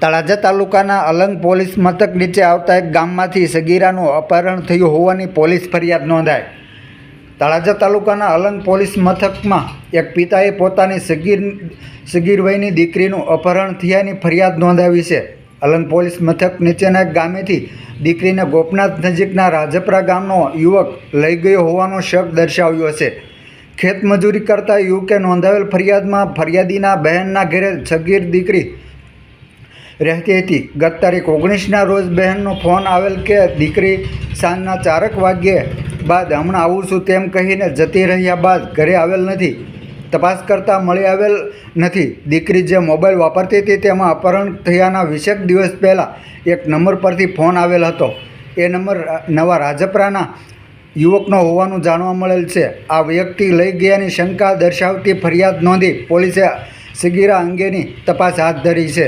તળાજા તાલુકાના અલંગ પોલીસ મથક નીચે આવતા એક ગામમાંથી સગીરાનું અપહરણ થયું હોવાની પોલીસ ફરિયાદ નોંધાઈ. તળાજા તાલુકાના અલંગ પોલીસ મથકમાં એક પિતાએ પોતાની સગીર સગીર વયની દીકરીનું અપહરણ થયાની ફરિયાદ નોંધાવી છે. અલંગ પોલીસ મથક નીચેના એક ગામેથી દીકરીને ગોપનાથ નજીકના રાજપરા ગામનો યુવક લઈ ગયો હોવાનો શક દર્શાવ્યો છે. ખેતમજૂરી કરતા યુવકે નોંધાવેલ ફરિયાદમાં ફરિયાદીના બહેનના ઘેરે સગીર દીકરી રહેતી હતી. ગત તારીખ ઓગણીસના રોજ બહેનનો ફોન આવેલ કે દીકરી સાંજના ચારક વાગ્યે બાદ હમણાં આવું છું તેમ કહીને જતી રહ્યા બાદ ઘરે આવેલ નથી. તપાસ કરતાં મળી આવેલ નથી. દીકરી જે મોબાઈલ વાપરતી હતી તેમાં અપહરણ થયાના વીસેક દિવસ પહેલાં એક નંબર પરથી ફોન આવેલ હતો. એ નંબર નવા રાજપરાના યુવકનો હોવાનું જાણવા મળેલ છે. આ વ્યક્તિ લઈ ગયાની શંકા દર્શાવતી ફરિયાદ નોંધી પોલીસે સગીરા અંગેની તપાસ હાથ ધરી છે.